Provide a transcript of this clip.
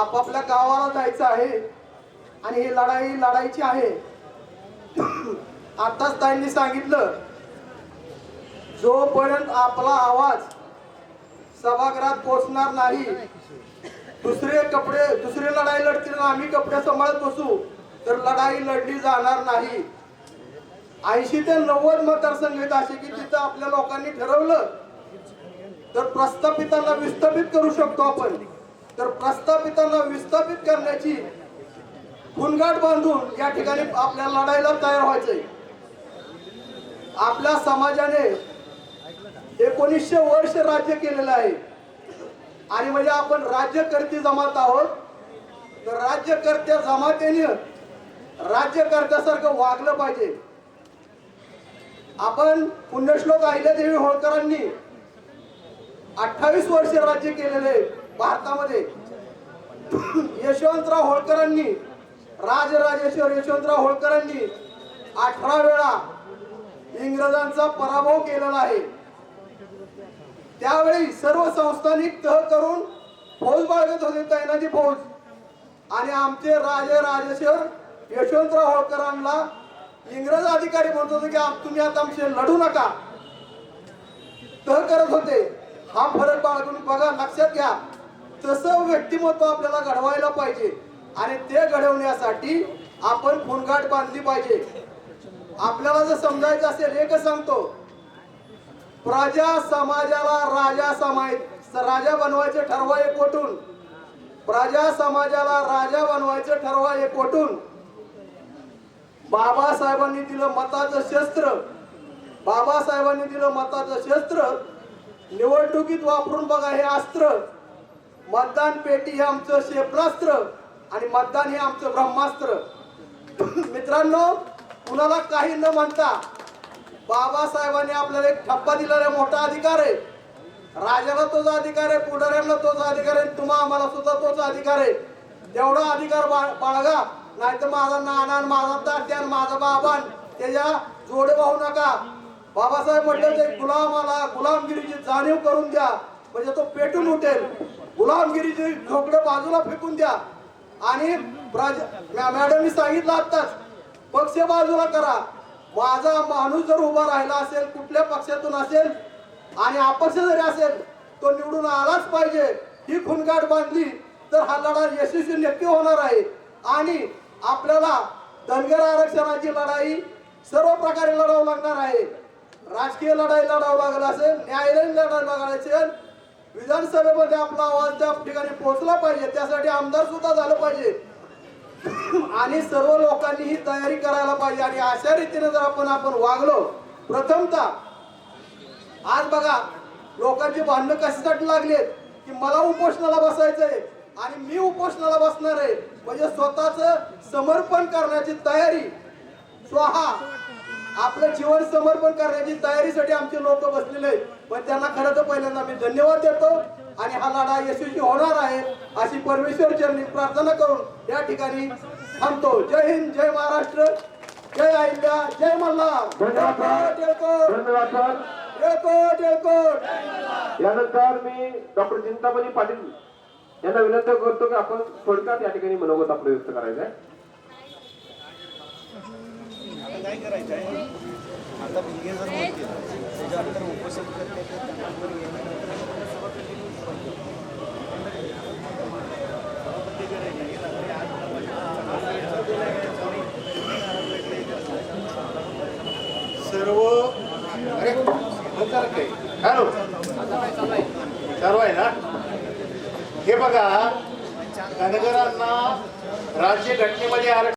आपापल्या गावाला जायचं आहे. आणि ही लढाई लढायची आहे. आताच ताईंनी सांगितलं जोपर्यंत आपला आवाज सभागृहात पोचणार नाही दुसरे कपडे दुसरे लढाई लढतील आम्ही कपडे सांभाळत बसू तर लढाई लढली जाणार नाही. ऐंशी ते नव्वद मतदारसंघ आहेत असे की तिथं आपल्या लोकांनी ठरवलं तर प्रस्थापितांना विस्थापित करू शकतो आपण. तर प्रस्थापितांना विस्थापित करण्याची खुणगाठ बांधून या ठिकाणी आपल्या लढाईला तयार व्हायचंय. आपल्या समाजाने एकोणीसशे वर्ष राज्य केलेलं आहे. आणि म्हणजे आपण राज्यकर्ते जमात आहोत. तर राज्यकर्त्या जमातेने राज्यकर्त्यासारखं वागलं पाहिजे. आपण पुण्यश्लोक अहिल्यादेवी होळकरांनी अठ्ठावीस वर्ष राज्य केलेले आहे. भारतामध्ये. यशवंतराव होळकरांनी राजराजेश्वर यशवंतराव होळकरांनी अठरा वेळा इंग्रजांचा पराभव केलेला आहे. त्यावेळी सर्व संस्थांनी तह करून फौज बाळगत होते तैनाती फौज. आणि आमचे राजे राजेश्वर यशवंतराव होळकरांना इंग्रज अधिकारी म्हणत होते की तुम्ही आता आमचे लढू नका. तह करत होते. हा फरक बाळगून बघा लक्षात घ्या. तसं व्यक्तिमत्व आपल्याला घडवायला पाहिजे. आणि ते घडवण्यासाठी आपण फुणगाठ बांधली पाहिजे. आपल्याला जर समजायचं असेल एकच सांगतो. प्रजा समाजाला राजा समाय राजा बनवायचे ठरवा एकवटून. प्रजा समाजाला राजा बनवायचं ठरवा एकवटून. बाबासाहेबांनी दिलं मताचं शस्त्र. बाबासाहेबांनी दिलं मताचं शस्त्र. निवडणुकीत वापरून बघा हे अस्त्र. मतदान पेटी हे आमचं क्षेपणास्त्र आणि मतदान हे आमचं ब्रह्मास्त्र. मित्रांनो कुणाला काही न म्हणता बाबासाहेबांनी आपल्याला एक ठप्पा दिलेला मोठा अधिकार आहे. राजाला तोच अधिकार आहे पुढाऱ्यांना तोच अधिकार आहे तुम्हा आम्हाला सुद्धा तोच अधिकार आहे. तेवढा अधिकार बाळ- बाळगा नाही तर माझा नाना आणि माझा तात्या आणि माझा बाबान त्याच्या जोडे वाहू नका. बाबासाहेब म्हटलं ते गुलामाला गुलामगिरीची जाणीव करून द्या. म्हणजे तो पेटून उठेल. गुलामगिरीचे झोकडे बाजूला फेकून द्या. आणि मॅडमनी सांगितलं आताच पक्ष बाजूला करा. माझा माणूस जर उभा राहिला असेल कुठल्या पक्षातून असेल आणि अपक्ष जरी असेल तो निवडून आलाच पाहिजे. ही खुणगाठ बांधली तर हा लढा यशस्वी नक्की होणार आहे. आणि आपल्याला धनगर आरक्षणाची लढाई सर्व प्रकारे लढावं लागणार आहे. राजकीय लढाई लढावं लागणार असेल न्यायालयीन लढाई लागत असेल विधानसभेमध्ये आपला आवाज त्या ठिकाणी पोहोचला पाहिजे त्यासाठी आमदार सुद्धा झालं पाहिजे. आणि सर्व लोकांनी ही तयारी करायला पाहिजे. आणि अशा रीतीने जर आपण आपण वागलो प्रथमतः आज बघा लोकांची भांडणं कशासाठी लागलेत की मला उपोषणाला बसायचंय आणि मी उपोषणाला बसणार आहे. म्हणजे स्वतःच समर्पण करण्याची तयारी. स्वहा. आपलं जीवन समर्पण करण्याची तयारीसाठी आमचे लोक बसलेले आहेत. पण त्यांना खरं तर पहिल्यांदा मी धन्यवाद देतो आणि हा लढा यशस्वी होणार आहे अशी परमेश्वर चरणी प्रार्थना करून या ठिकाणी थांबतो. जय हिंद जय महाराष्ट्र जय अहिल्या जय मल्हार. टिळकोट. यानंतर मी डॉक्टर चिंतामणी पाटील यांना विनंती करतो की आपण थोडक्यात या ठिकाणी मनोगत आपलं व्यक्त करायचं आहे काय करायचं आहे? आता मुलगे जर होतील त्याच्यानंतर उपोषण करते सर्व अरे हॅलो. सर्व आहे ना? हे बघा धनगरांना राज्य घटनेमध्ये आरक्षण